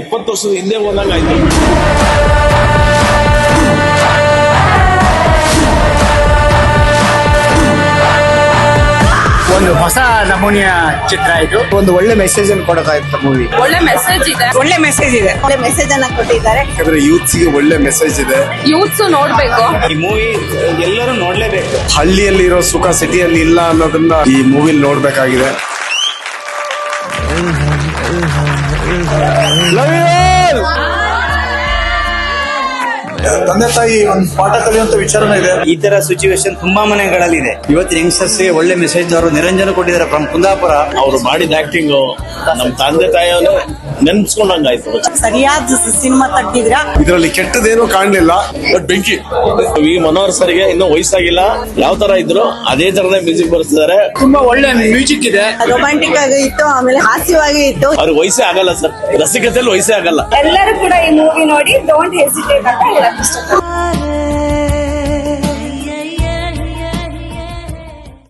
ಇಪ್ಪತ್ತು ವರ್ಷದ ಹಿಂದೆ ಹೋದಂಗ ಆಯ್ತು. ಒಂದು ಹೊಸ ನಮೂನೆಯ ಚಿತ್ರ ಇದು. ಒಂದು ಒಳ್ಳೆ ಮೆಸೇಜ್ ಅನ್ನು ಕೊಡಕಾಯ್ತು ಮೂವಿ ಒಳ್ಳೆ ಮೆಸೇಜ್ ಇದೆ. ಒಳ್ಳೆ ಮೆಸೇಜ್ ಇದೆ. ಒಳ್ಳೆ ಮೆಸೇಜ್ ಅನ್ನ ಕೊಟ್ಟಿದ್ದಾರೆ. ಯಾಕಂದ್ರೆ ಯೂತ್ಸ್ಗೆ ಒಳ್ಳೆ ಮೆಸೇಜ್ ಇದೆ. ಯೂತ್ಸ್ ನೋಡ್ಬೇಕು. ಈ ಮೂವಿ ಎಲ್ಲರೂ ನೋಡ್ಲೇಬೇಕು. ಹಳ್ಳಿಯಲ್ಲಿ ಇರೋ ಸುಖ ಸಿಟಿಯಲ್ಲಿ ಇಲ್ಲ ಅನ್ನೋದನ್ನ ಈ ಮೂವಿಲಿ ನೋಡ್ಬೇಕಾಗಿದೆ. Ilham, ilham. ತಂದೆ ತಾಯಿ ಒಂದು ಪಾಠ ಕಲಿಯುವಂತ ವಿಚಾರನೂ ಇದೆ. ಈ ತರ ಸಿಚುವೇಶನ್ ತುಂಬಾ ಮನೆಗಳಲ್ಲಿ ಇದೆ ಇವತ್ತಿನ ಯಂಗ್ಸ್ಟರ್ಸ್ಗೆ ಒಳ್ಳೆ ಮೆಸೇಜ್ ಅವರು ನಿರಂಜನ ಕೊಟ್ಟಿದ್ದಾರೆ ಫ್ರಮ್ ಕುಂದಾಪುರ. ಅವರು ಮಾಡಿದ ಆಕ್ಟಿಂಗ್ ನಮ್ ತಂದೆ ತಾಯಿಯವರು ನೆನ್ಸ್ಕೊಂಡಂಗಾಯ್ತು. ಸರಿಯಾದ ಸಿನಿಮಾ ತೆಗ್ದಿದ್ರ ಇದರಲ್ಲಿ ಕೆಟ್ಟದೇನು ಕಾಣಲಿಲ್ಲ ಬಟ್ ಬೆಂಕಿ. ಈ ಮನೋಹರ್ ಸರ್ಗೆ ಇನ್ನೂ ವಯಸ್ಸಾಗಿಲ್ಲ. ಯಾವ ತರ ಇದ್ರು ಅದೇ ತರನೇ ಮ್ಯೂಸಿಕ್ ಬರ್ತಿದ್ದಾರೆ. ತುಂಬಾ ಒಳ್ಳೆ ಮ್ಯೂಸಿಕ್ ಇದೆ. ರೊಮ್ಯಾಂಟಿಕ್ ಆಗಿ ಇತ್ತು ಆಮೇಲೆ ಹಾಸ್ಯವಾಗಿ ಇತ್ತು. ಅವ್ರಿಗೆ ವಯಸ್ಸೇ ಆಗಲ್ಲ ಸರ್. ರಸಿಕತೆಯಲ್ಲಿ ವಯಸ್ಸೇ ಆಗಲ್ಲ. ಎಲ್ಲರೂ ಕೂಡ ಈ ಮೂವಿ ನೋಡಿ ಡೋಂಟ್ ಹೆಸಿಟೇಟ್ ಅಂತ Mr.